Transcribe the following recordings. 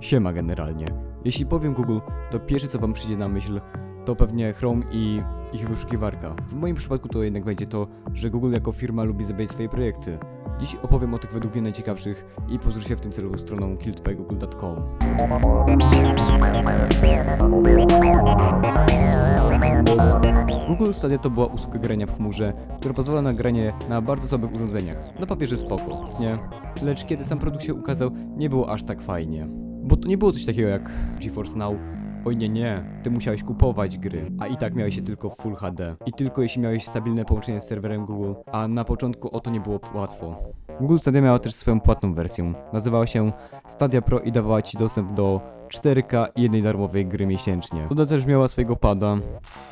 Siema generalnie. Jeśli powiem Google, to pierwsze co wam przyjdzie na myśl to pewnie Chrome i ich wyszukiwarka. W moim przypadku to jednak będzie to, że Google jako firma lubi zabijać swoje projekty. Dziś opowiem o tych według mnie najciekawszych i posłużę się w tym celu stroną killedbygoogle.com. Google Stadia to była usługa grania w chmurze, która pozwala na granie na bardzo słabych urządzeniach. Na papierze spoko, nie? Lecz kiedy sam produkt się ukazał, nie było aż tak fajnie. Bo to nie było coś takiego jak GeForce Now. Oj nie, nie, ty musiałeś kupować gry, a i tak miałeś je tylko w Full HD. I tylko jeśli miałeś stabilne połączenie z serwerem Google, a na początku o to nie było łatwo. Google Stadia miała też swoją płatną wersję. Nazywała się Stadia Pro i dawała ci dostęp do 4K i jednej darmowej gry miesięcznie. Ona też miała swojego pada.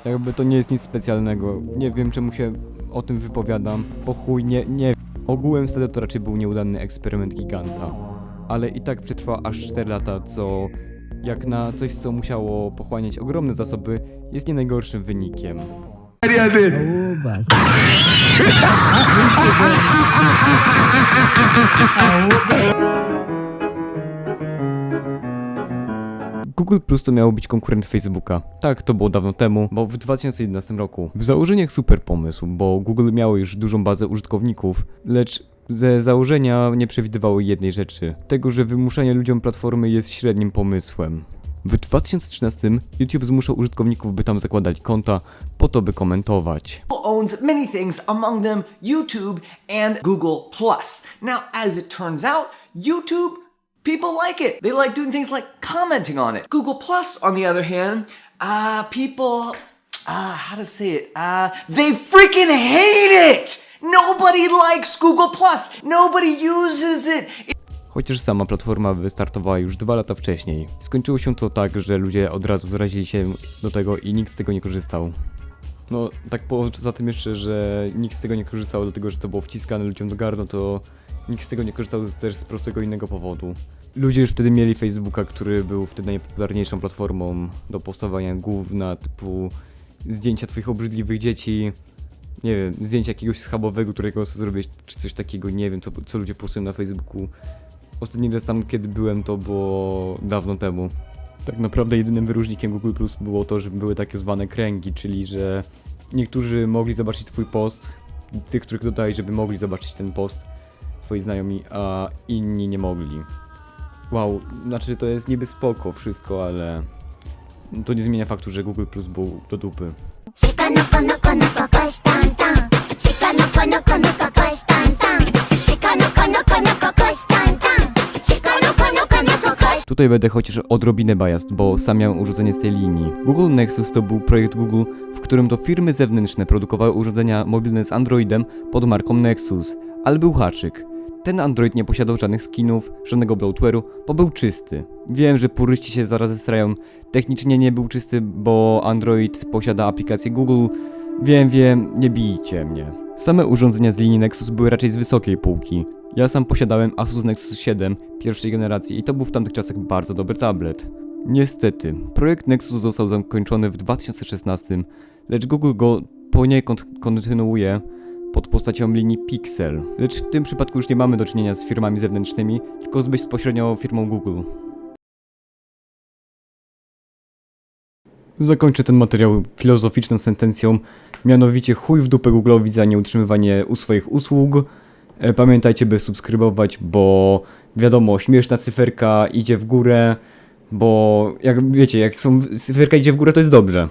Jakby to nie jest nic specjalnego. Nie wiem czemu się o tym wypowiadam. Po chuj, nie, nie. Ogółem Stadia to raczej był nieudany eksperyment giganta. Ale i tak przetrwał aż 4 lata, co jak na coś, co musiało pochłaniać ogromne zasoby, jest nie najgorszym wynikiem. Google Plus to miało być konkurent Facebooka. Tak, to było dawno temu, bo w 2011 roku. W założeniach super pomysł, bo Google miało już dużą bazę użytkowników, lecz ze założenia nie przewidywało jednej rzeczy. Tego, że wymuszanie ludziom platformy jest średnim pomysłem. W 2013 YouTube zmuszał użytkowników, by tam zakładali konta, po to, by komentować. owns many things, among them YouTube and Google. Now, as it turns out, YouTube people like it. They like doing things like commenting on it. Google Plus, on the other hand, uh, people, uh, how to say it? Uh, they freaking hate it. Nobody likes Google Plus. Nobody uses it. Chociaż sama platforma wystartowała już dwa lata wcześniej. Skończyło się to tak, że ludzie od razu zarazili się do tego i nikt z tego nie korzystał. No, tak poza tym jeszcze, że nikt z tego nie korzystał, dlatego że to było wciskane ludziom do gardła, to nikt z tego nie korzystał też z prostego innego powodu. Ludzie już wtedy mieli Facebooka, który był wtedy najpopularniejszą platformą do postawiania gówna, typu zdjęcia twoich obrzydliwych dzieci, nie wiem, zdjęcia jakiegoś schabowego, którego sobie zrobić, czy coś takiego, nie wiem, co, co ludzie postują na Facebooku. Ostatni raz tam, kiedy byłem, to było dawno temu. Tak naprawdę jedynym wyróżnikiem Google Plus było to, że były takie zwane kręgi, czyli że niektórzy mogli zobaczyć twój post, tych, których dodali, żeby mogli zobaczyć ten post, twoi znajomi, a inni nie mogli. Wow, znaczy to jest niby spoko wszystko, ale to nie zmienia faktu, że Google Plus był do dupy. Tutaj będę chociaż odrobinę biased, bo sam miałem urządzenie z tej linii. Google Nexus to był projekt Google, w którym to firmy zewnętrzne produkowały urządzenia mobilne z Androidem pod marką Nexus, ale był haczyk. Ten Android nie posiadał żadnych skinów, żadnego bloatware'u, bo był czysty. Wiem, że puryści się zaraz zestrają. Technicznie nie był czysty, bo Android posiada aplikację Google. Wiem, wiem, nie bijcie mnie. Same urządzenia z linii Nexus były raczej z wysokiej półki. Ja sam posiadałem Asus Nexus 7 pierwszej generacji i to był w tamtych czasach bardzo dobry tablet. Niestety, projekt Nexus został zakończony w 2016, lecz Google go poniekąd kontynuuje pod postacią linii Pixel. Lecz w tym przypadku już nie mamy do czynienia z firmami zewnętrznymi, tylko z bezpośrednio firmą Google. Zakończę ten materiał filozoficzną sentencją, mianowicie chuj w dupę Google'owi za nieutrzymywanie u swoich usług. E, Pamiętajcie, by subskrybować, bo wiadomo, śmieszna cyferka idzie w górę, bo jak wiecie, jak są, cyferka idzie w górę, to jest dobrze.